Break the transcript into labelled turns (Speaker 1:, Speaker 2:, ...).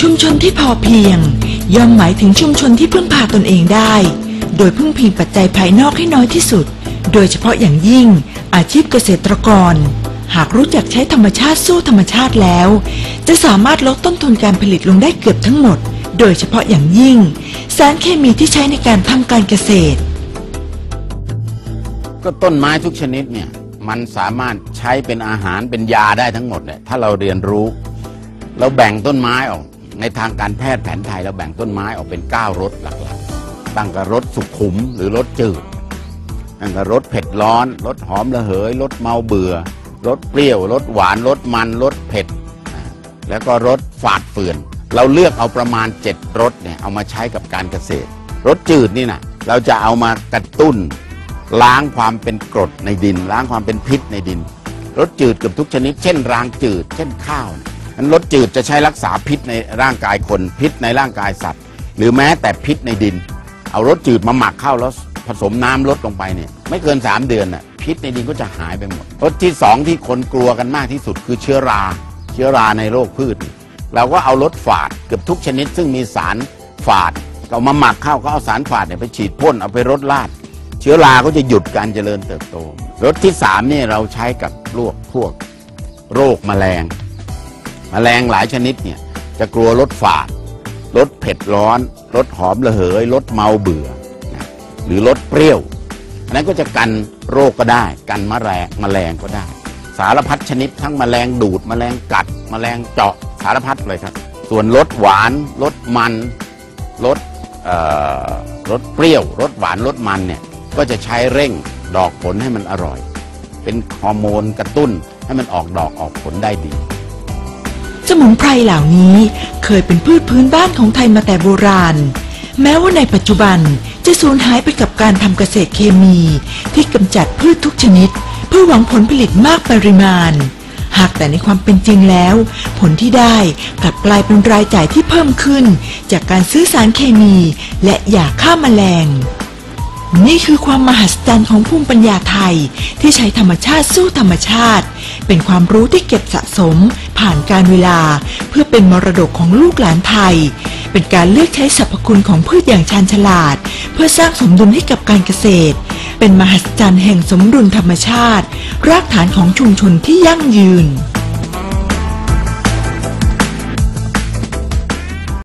Speaker 1: ชุมชนที่พอเพียง ย่อมหมายถึงชุมชนที่พึ่งพาตนเองได้ โดยพึ่งพิงปัจจัยภายนอกให้น้อยที่สุด โดยเฉพาะอย่างยิ่ง อาชีพเกษตรกร หากรู้จักใช้ธรรมชาติสู้ธรรมชาติแล้ว จะสามารถลดต้นทุนการผลิตลงได้เกือบทั้งหมด โดยเฉพาะอย่างยิ่ง สารเคมีที่ใช้ในการทำการเกษตร
Speaker 2: ก็ต้นไม้ทุกชนิดเนี่ยมันสามารถใช้เป็นอาหารเป็นยาได้ทั้งหมดเนี่ยถ้าเราเรียนรู้ เราแบ่งต้นไม้ออก ในทางการแพทย์แผนไทยเราแบ่งต้นไม้ออกเป็น 9 รสหลักๆ ตั้งแต่รสสุขุมหรือรสจืด ตั้งแต่รสเผ็ดร้อน รสหอมระเหย รสเมาเบื่อ รสเปรี้ยว รสหวาน รสมัน รสเผ็ด แล้วก็รสฝาดเฟือน เราเลือกเอาประมาณ 7 รสเนี่ยเอามาใช้กับการเกษตร รสจืดนี่นะเราจะเอามากระตุ้น ล้างความเป็นกรดในดิน ล้างความเป็นพิษในดิน รสจืดเกือบทุกชนิด เช่นรางจืด เช่นข้าวเนี่ย นั้นรสจืดจะใช้รักษาพิษในร่างกายคนพิษในร่างกายสัตว์ หรือแม้แต่พิษในดิน เอารสจืดมาหมักเข้าแล้วผสมน้ำลดลงไปเนี่ยไม่เกิน 3 เดือนน่ะพิษในดินก็จะหายไปหมดรสที่สองที่คนกลัวกันมากที่สุดคือเชื้อรา เชื้อราในโรคพืช เราก็เอารสฝาดเกือบทุกชนิด ซึ่งมีสารฝาดเอามาหมักเข้าก็เอาสารฝาดเนี่ยไปฉีดพ่นเอาไปรดลาด เชื้อราก็จะหยุดการเจริญเติบโตรสที่สามเนี่ยเราใช้กับพวกพวกโรคแมลง แมลงหลายชนิดเนี่ยจะกลัวรสฝาดรสเผ็ดร้อนรสหอมระเหยรสเมาเบื่อนะหรือรสเปรี้ยวอันนั้นก็จะกันโรคก็ได้ กันมแมลงแมลงก็ได้ สารพัดชนิดทั้งแมลงดูดแมลงกัดแมลงเจาะสารพัดเลยครับ ส่วนรสหวานรสมันรสเอ่อรสเปรี้ยวรสหวานรสมันเนี่ยก็จะใช้เร่งดอกผลให้มันอร่อย เป็นฮอร์โมนกระตุ้นให้มันออกดอกออกผลได้ดี
Speaker 1: สมุนไพรเหล่านี้เคยเป็นพืชพื้นบ้านของไทยมาแต่โบราณ แม้ว่าในปัจจุบันจะสูญหายไปกับการทำเกษตรเคมี ที่กำจัดพืชทุกชนิด เพื่อหวังผลผลิตมากปริมาณ หากแต่ในความเป็นจริงแล้ว ผลที่ได้กลับกลายเป็นรายจ่ายที่เพิ่มขึ้น จากการซื้อสารเคมีและยาฆ่าแมลง นี่คือความมหัศจรรย์ของภูมิปัญญาไทยที่ใช้ธรรมชาติสู้ธรรมชาติ เป็นความรู้ที่เก็บสะสมผ่านการเวลา เพื่อเป็นมรดกของลูกหลานไทย เป็นการเลือกใช้สรรพคุณของพืชอย่างชาญฉลาด เพื่อสร้างสมดุลให้กับการเกษตร เป็นมหัศจรรย์แห่งสมดุลธรรมชาติ รากฐานของชุมชนที่ยั่งยืน